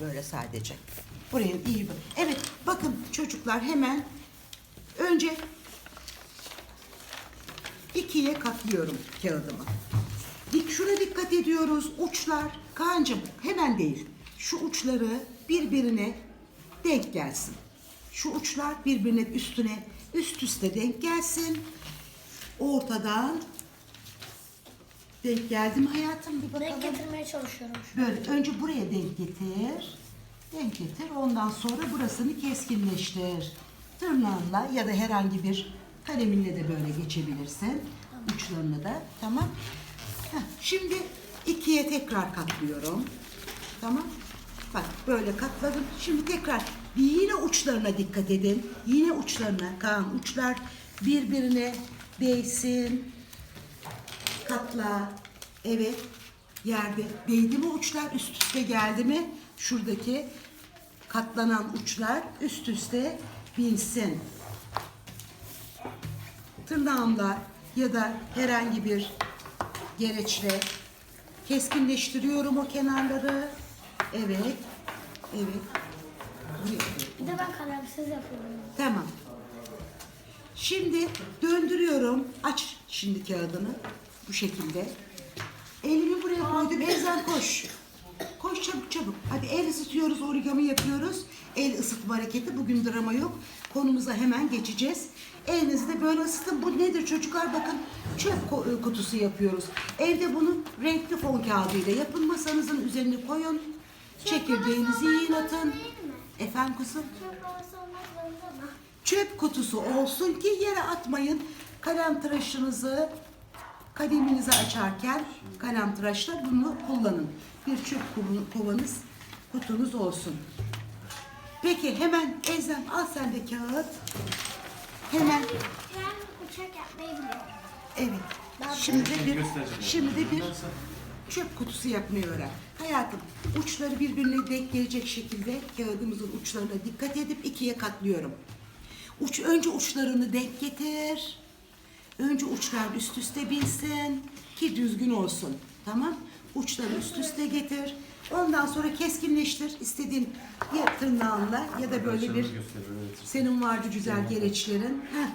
Böyle sadece. Buraya iyi bak. Evet bakın çocuklar hemen önce ikiye katlıyorum kağıdımı. Dik şuna dikkat ediyoruz. Uçlar kancım hemen değil. Şu uçları birbirine denk gelsin. Şu uçlar birbirine üstüne üst üste denk gelsin. Ortadan denk geldi mi hayatım bir bakalım. Renk getirmeye çalışıyorum. Böyle önce buraya denk getir. Denk getir. Ondan sonra burasını keskinleştir. Tırnağınla ya da herhangi bir kaleminle de böyle geçebilirsin. Uçlarını da. Tamam. Heh, şimdi ikiye tekrar katlıyorum. Tamam. Bak böyle katladım. Şimdi tekrar yine uçlarına dikkat edin. Yine uçlarına. Kaan uçlar birbirine değsin. Katla. Evet. Yerde. Değdi mi uçlar üst üste geldi mi? Şuradaki katlanan uçlar üst üste binsin. Tırnağımla ya da herhangi bir gereçle keskinleştiriyorum o kenarları. Evet. Evet. Buraya. Bir de ben kalemsiz yapıyorum. Tamam. Şimdi döndürüyorum. Aç şimdi kağıdını. Bu şekilde. Elimi buraya koydum. Elzem koş. Koş çabuk çabuk. Hadi el ısıtıyoruz, origami yapıyoruz. El ısıtma hareketi. Bugün drama yok. Konumuza hemen geçeceğiz. Elinizi de böyle ısıtın. Bu nedir çocuklar? Bakın çöp ko- kutusu yapıyoruz. Evde bunu renkli fon kağıdıyla yapın. Masanızın üzerine koyun. Çekirdeğinizi yiyin atın. Efendim kızım? Çöp kutusu olsun ki yere atmayın. Kalem tıraşınızı kaleminizi açarken kalem tıraşla bunu kullanın. Bir çöp kovanız, kutunuz olsun. Peki hemen Ezem al sen de kağıt. Hemen Ben uçak yapmayı biliyorum. evet. Şimdi de bir şimdi de bir çöp kutusu yapmayı öğren. Hayatım uçları birbirine denk gelecek şekilde kağıdımızın uçlarına dikkat edip ikiye katlıyorum. Uç önce uçlarını denk getir. Önce uçlar üst üste binsin ki düzgün olsun. Tamam? Uçları üst üste getir. Ondan sonra keskinleştir. İstediğin ya tırnağınla ya da böyle bir senin vardı güzel gereçlerin. Heh.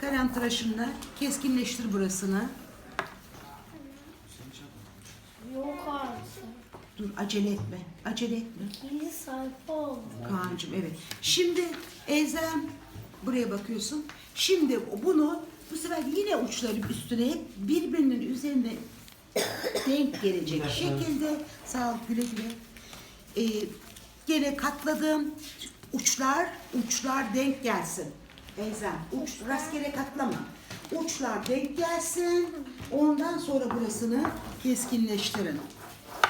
Kalem tıraşınla keskinleştir burasını. Yok artık. Dur acele etme. Acele etme. İkinci sayfa oldu. Kaan'cığım evet. Şimdi Ezem buraya bakıyorsun. Şimdi bunu bu sefer yine uçları üstüne birbirinin üzerine denk gelecek şekilde sağ ol güle güle. Ee, gene katladım. Uçlar uçlar denk gelsin. Ezem uç rastgele katlama. Uçlar denk gelsin. Ondan sonra burasını keskinleştirin.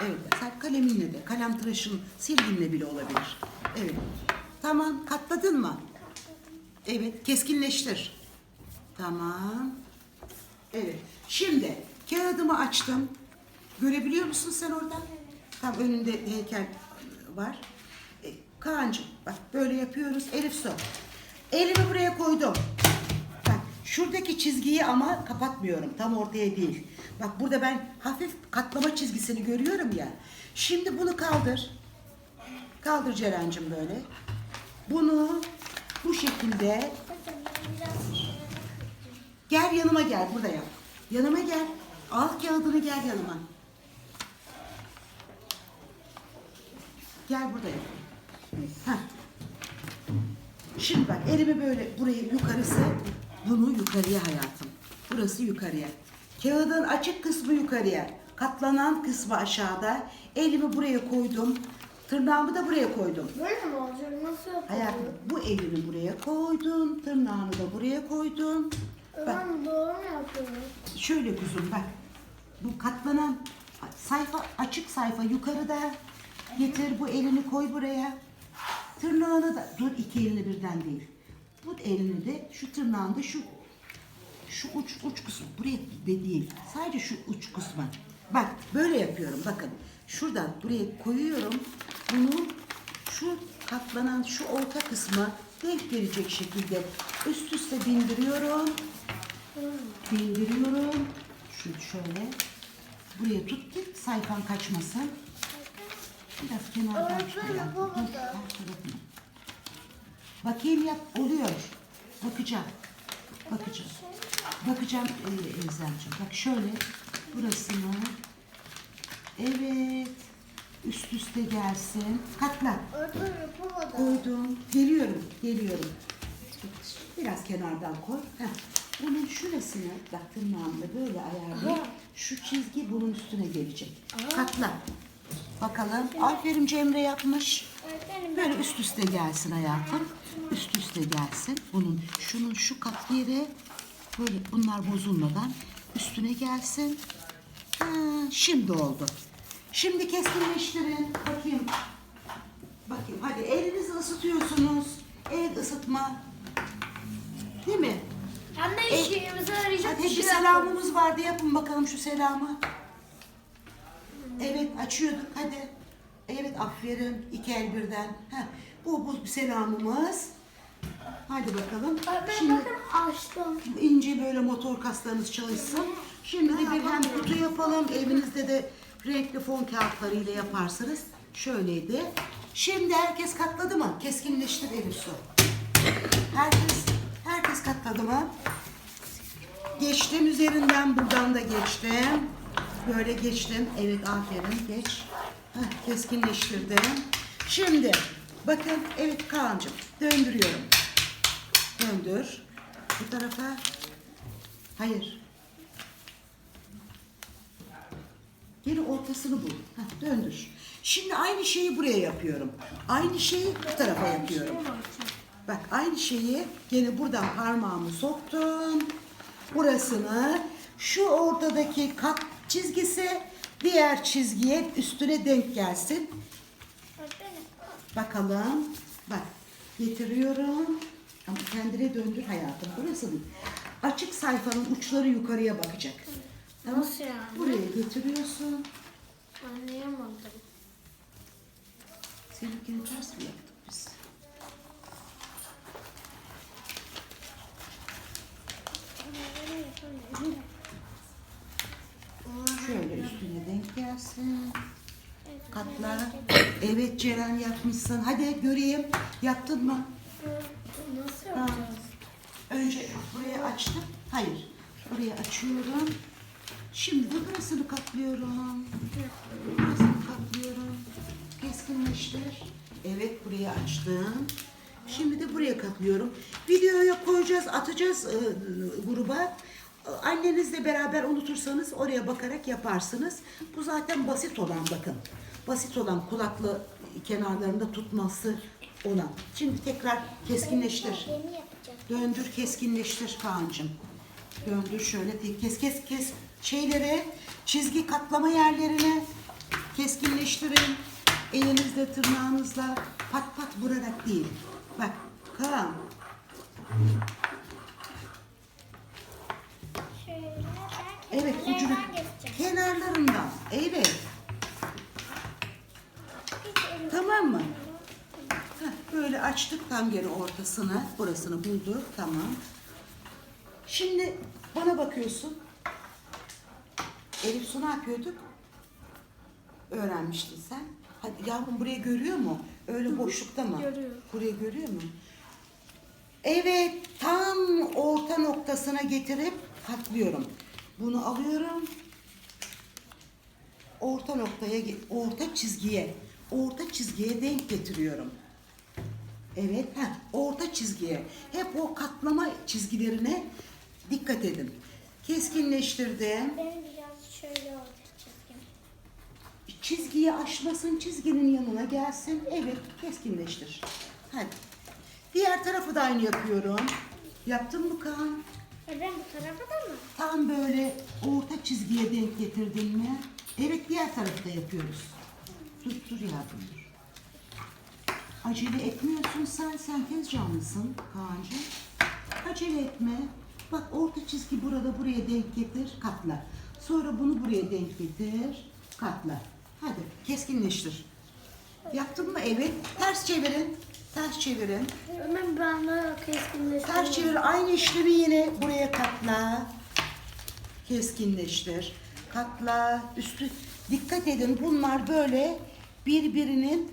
Evet, sen kaleminle de, kalem tıraşın silginle bile olabilir. Evet. Tamam, katladın mı? Evet, keskinleştir. Tamam. Evet. Şimdi kağıdımı açtım. Görebiliyor musun sen orada? Tam önünde heykel var. E, Kaan'cığım bak böyle yapıyoruz. Elif su. Elimi buraya koydum. Bak şuradaki çizgiyi ama kapatmıyorum. Tam ortaya değil. Bak burada ben hafif katlama çizgisini görüyorum ya. Şimdi bunu kaldır. Kaldır Ceren'cim böyle. Bunu bu şekilde Gel yanıma gel burada yap. Yanıma gel. Al kağıdını gel yanıma. Gel burada yap. Heh. Şimdi bak elimi böyle buraya yukarısı bunu yukarıya hayatım. Burası yukarıya. Kağıdın açık kısmı yukarıya. Katlanan kısmı aşağıda. Elimi buraya koydum. Tırnağımı da buraya koydum. Böyle mi olacak? Nasıl yapalım? Hayatım bu elini buraya koydun. Tırnağını da buraya koydun. Ben doğru mu yapıyorum? Şöyle kuzum bak. Bu katlanan sayfa açık sayfa yukarıda. Getir bu elini koy buraya. Tırnağını da dur iki elini birden değil. Bu elini de şu tırnağında şu şu uç uç kısmı buraya de değil. Sadece şu uç kısmı. Bak böyle yapıyorum bakın. Şuradan buraya koyuyorum. Bunu şu katlanan şu orta kısmı denk gelecek şekilde üst üste bindiriyorum. Bindiriyorum. Şu şöyle. Buraya tut ki sayfan kaçmasın. Biraz kenardan tarafına. Bakayım yap. Oluyor. Bakacağım. Bakacağım. Bakacağım e. Bak şöyle burasını. Evet. Üst üste gelsin. Katla. Koydum. Geliyorum. Geliyorum. Biraz kenardan koy. Heh. Bunun şurasını bak tırnağımla böyle ayarlayıp şu çizgi bunun üstüne gelecek. Katla. Bakalım. Aferin Cemre yapmış. Böyle üst üste gelsin hayatım. Üst üste gelsin. Bunun şunun şu kat yeri böyle bunlar bozulmadan üstüne gelsin. Ha, şimdi oldu. Şimdi keskinleştirin. Bakayım. Bakayım hadi elinizi ısıtıyorsunuz. El ısıtma. Değil mi? Hem de E, işimize yarayacak Hadi bir bir şey selamımız vardı. Yapın bakalım şu selamı. Evet açıyorduk. Hadi. Evet aferin. İki el birden. Heh, bu bu selamımız. Hadi bakalım. Öğretmenim Şimdi bakın açtım. ince böyle motor kaslarınız çalışsın. Şimdi de bir hem kutu yapalım. Evinizde de renkli fon kağıtlarıyla yaparsınız. Şöyleydi. Şimdi herkes katladı mı? Keskinleştir Elif Su. Herkes, herkes katladı mı? Geçtim üzerinden buradan da geçtim. Böyle geçtim. Evet aferin geç. Heh, keskinleştirdim. Şimdi bakın evet Kaan'cığım döndürüyorum. Döndür. Bu tarafa. Hayır. Geri ortasını bul. Heh, döndür. Şimdi aynı şeyi buraya yapıyorum. Aynı şeyi bu tarafa yapıyorum. Bak aynı şeyi gene buradan parmağımı soktum. Burasını şu ortadaki kat çizgisi diğer çizgiye üstüne denk gelsin. Bakalım. Bak getiriyorum. Ama kendine döndür hayatım. Burası mı? Açık sayfanın uçları yukarıya bakacak. Tamam. Nasıl yani? Buraya getiriyorsun. Anlayamadım. Seninkini ters mi yaptık Şöyle üstüne denk gelsin. Katla. Evet Ceren yapmışsın. Hadi göreyim. Yaptın mı? Nasıl yapacağız? Önce buraya açtım. Hayır. Buraya açıyorum. Şimdi de burasını katlıyorum. Burasını katlıyorum. Keskinleştir. Evet buraya açtım. Şimdi de buraya katlıyorum. Videoya koyacağız, atacağız e, gruba. Annenizle beraber unutursanız oraya bakarak yaparsınız. Bu zaten basit olan bakın. Basit olan kulaklı kenarlarında tutması olan. Şimdi tekrar keskinleştir. Döndür keskinleştir Kaan'cığım. Döndür şöyle kes kes kes şeyleri çizgi katlama yerlerini keskinleştirin. Elinizle tırnağınızla pat pat vurarak değil. Bak Kaan evet ucunu kenarlarından evet tamam mı? Heh, böyle açtık tam geri ortasını burasını bulduk tamam. Şimdi bana bakıyorsun. Elif su ne yapıyorduk? Öğrenmiştin sen. Hadi yavrum burayı görüyor mu? Öyle boşlukta mı? Görüyor. Burayı görüyor mu? Evet, tam orta noktasına getirip katlıyorum. Bunu alıyorum. Orta noktaya, orta çizgiye, orta çizgiye denk getiriyorum. Evet, heh, orta çizgiye. Hep o katlama çizgilerine dikkat edin. Keskinleştirdim. Benim biraz şöyle olacak çizgim. Çizgiyi aşmasın, çizginin yanına gelsin. Evet, keskinleştir. Hadi. Diğer tarafı da aynı yapıyorum. Yaptın mı Kaan? E ben bu tarafa da mı? Tam böyle orta çizgiye denk getirdin mi? Evet, diğer tarafı da yapıyoruz. Dur, dur yavrum dur. Acele etmiyorsun sen, sen tez canlısın Kaan'cığım. Acele etme. Bak orta çizgi burada buraya denk getir, katla. Sonra bunu buraya denk getir, katla. Hadi keskinleştir. Yaptın mı? Evet. Ters çevirin. Ters çevirin. Hemen ben de keskinleştirdim. Ters çevir. Aynı işlemi yine buraya katla. Keskinleştir. Katla. Üstü. Dikkat edin bunlar böyle birbirinin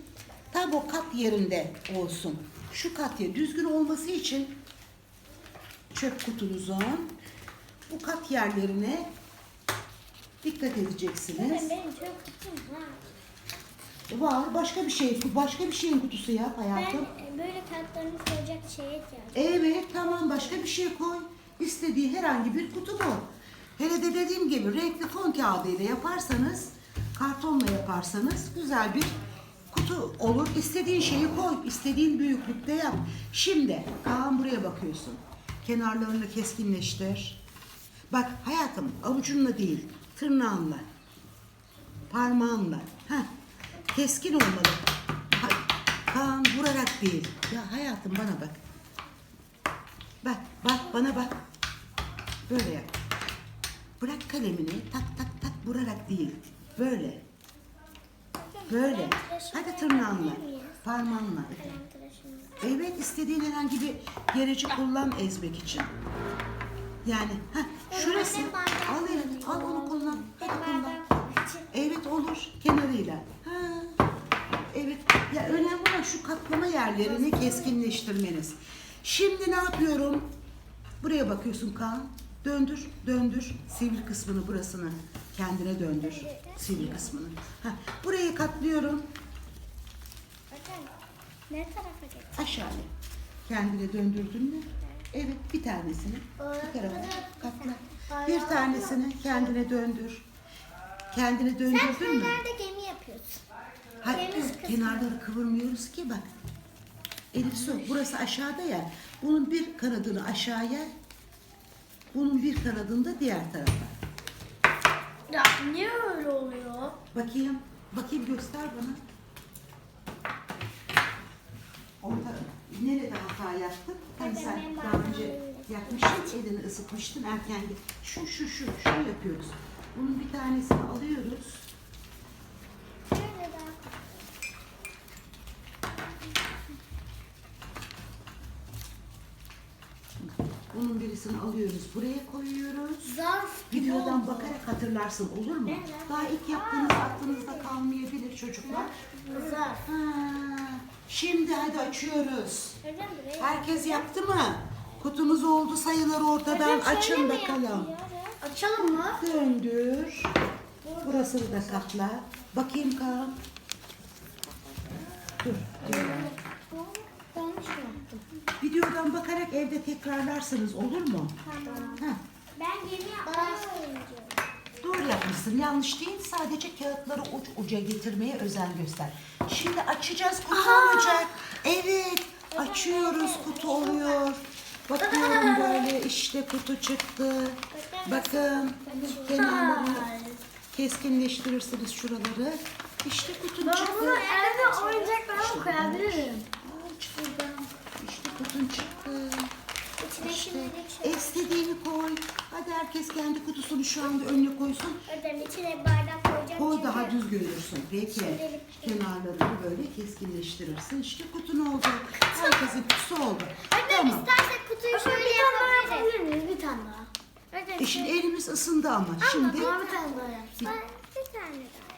tam o kat yerinde olsun. Şu kat yer düzgün olması için çöp kutunuzun bu kat yerlerine dikkat edeceksiniz. Benim çok kutum var. Var başka bir şey, başka bir şeyin kutusu ya Ben hayatım. e, böyle kartlarını koyacak şeye ihtiyacım. Evet tamam başka bir şey koy. İstediği herhangi bir kutu bu. Hele de dediğim gibi renkli fon kağıdıyla yaparsanız, kartonla yaparsanız güzel bir kutu olur. İstediğin şeyi koy, istediğin büyüklükte yap. Şimdi Kaan buraya bakıyorsun. Kenarlarını keskinleştir. Bak hayatım avucunla değil, tırnağınla, parmağınla. Heh, keskin olmalı. Ha, Kaan vurarak değil. Ya hayatım bana bak. Bak, bak bana bak. Böyle yap. Bırak kalemini tak tak tak vurarak değil. Böyle. Böyle. Hadi tırnağınla. Parmağınla. Evet istediğin herhangi bir gereci kullan ezmek için. Yani ha şurası. Al elini, al onu kullan. Hadi kullan. Evet olur kenarıyla. Ha. Evet. Ya önemli olan şu katlama yerlerini keskinleştirmeniz. Şimdi ne yapıyorum? Buraya bakıyorsun Kaan. Döndür, döndür. Sivri kısmını burasını kendine döndür. Sivri kısmını. Ha. Burayı katlıyorum. Ne tarafa geç? Aşağıya. Kendine döndürdün mü? Evet bir tanesini bu tarafa katla. Bir tanesini kendine döndür. Kendine Sen döndürdün mü? nerede gemi yapıyorsun? Hayır Deniz kısmı. kenarları kıvırmıyoruz ki bak. Elif su burası aşağıda ya. Bunun bir kanadını aşağıya. Bunun bir kanadını da diğer tarafa. Ya niye öyle oluyor? Bakayım. Bakayım göster bana. Orta, nerede hata yaptın? Hani Hadi sen ben daha bana önce öyle. yapmıştın, elini ısıtmıştın erken. Şu, şu, şu, şunu yapıyoruz. Bunun bir tanesini alıyoruz. Şöyle daha. Birisini alıyoruz, buraya koyuyoruz. Zarf Videodan bakarak hatırlarsın olur mu? Ne? Daha ilk yaptığınız aklınızda kalmayabilir çocuklar. Zarf. Ha, şimdi hadi açıyoruz. Hocam buraya. Herkes yaptı mı? Kutumuz oldu sayıları ortadan. Hocam şöyle Açın mi bakalım. yapıyoruz? Açalım mı? Döndür. Burasını da katla. Bakayım Kaan. Dur. Yaptım? Videodan bakarak evde tekrarlarsınız olur mu? Tamam. Heh. Ben gemi yapmayı öğreneceğim. Doğru yapmışsın. Yanlış değil. Sadece kağıtları uç uca getirmeye özen göster. Şimdi açacağız. Kutu olacak. Evet. Açıyoruz. Kutu oluyor. Bakıyorum böyle işte kutu çıktı. Bakın kenarlarını keskinleştirirsiniz şuraları. İşte kutun çıktı. evde oyuncaklarımı koyabilirim. Aç buradan. Kutun çıktı. İçine İşte şimdilik şey. istediğini koy. Hadi herkes kendi kutusunu şu anda önüne koysun. Hocam içine bardak koyacağım. Koy çünkü- daha düz görürsün. Peki. Şimdilik. Kenarlarını böyle keskinleştirirsin. İşte kutun oldu. Herkesin kutusu oldu. Hocam Tamam. istersek kutuyu şöyle yapabiliriz. miyiz? Bir tane daha. Hocam E şimdi elimiz ısındı ama. Şimdi bir tane daha yapsın. Bir tane daha.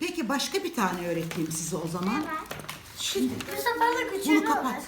peki başka bir tane öğreteyim size o zaman. Evet. Şimdi Bu sefer de bunu kapat.